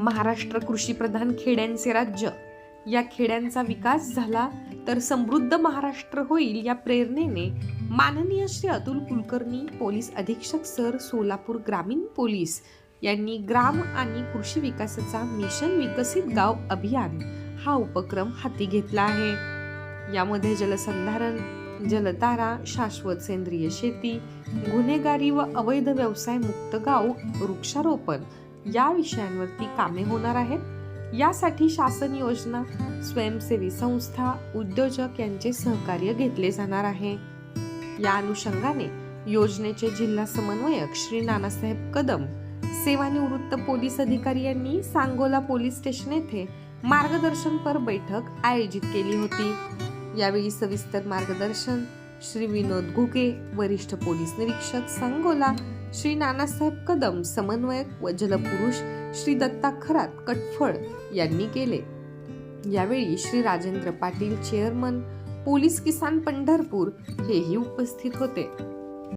महाराष्ट्र कृषीप्रधान खेड्यांचे राज्य. या खेड्यांचा विकास झाला तर समृद्ध महाराष्ट्र होईल या प्रेरणेने माननीय श्री अतुल कुलकर्णी पोलीस अधीक्षक सर सोलापूर ग्रामीण पोलीस यांनी ग्राम आणि कृषी विकासाचा मिशन विकसित गाव अभियान हा उपक्रम हाती घेतला आहे. यामध्ये जलसंधारण जलतारा शाश्वत सेंद्रिय शेती गुन्हेगारी व अवैध व्यवसाय मुक्त गाव वृक्षारोपण या विषयांवरती कामे होणार आहेत. यासाठी शासन योजना स्वयंसेवी संस्था उद्योजक यांचे सहकार्य घेतले जाणार आहे. या अनुषंगाने योजनेचे जिल्हा समन्वयक श्री नानासाहेब कदम सेवानिवृत्त पोलीस अधिकारी यांनी सांगोला पोलीस स्टेशन येथे मार्गदर्शनपर बैठक आयोजित केली होती. यावेळी सविस्तर मार्गदर्शन श्री विनोद घुगे वरिष्ठ पोलीस निरीक्षक सांगोला श्री नानासाहेब कदम समन्वयक व जलपुरुष श्री दत्ता खरात कटफळ यांनी केले. यावेळी श्री राजेंद्र पाटील चेअरमन पोलीस किसान पंढरपूर हेही उपस्थित होते.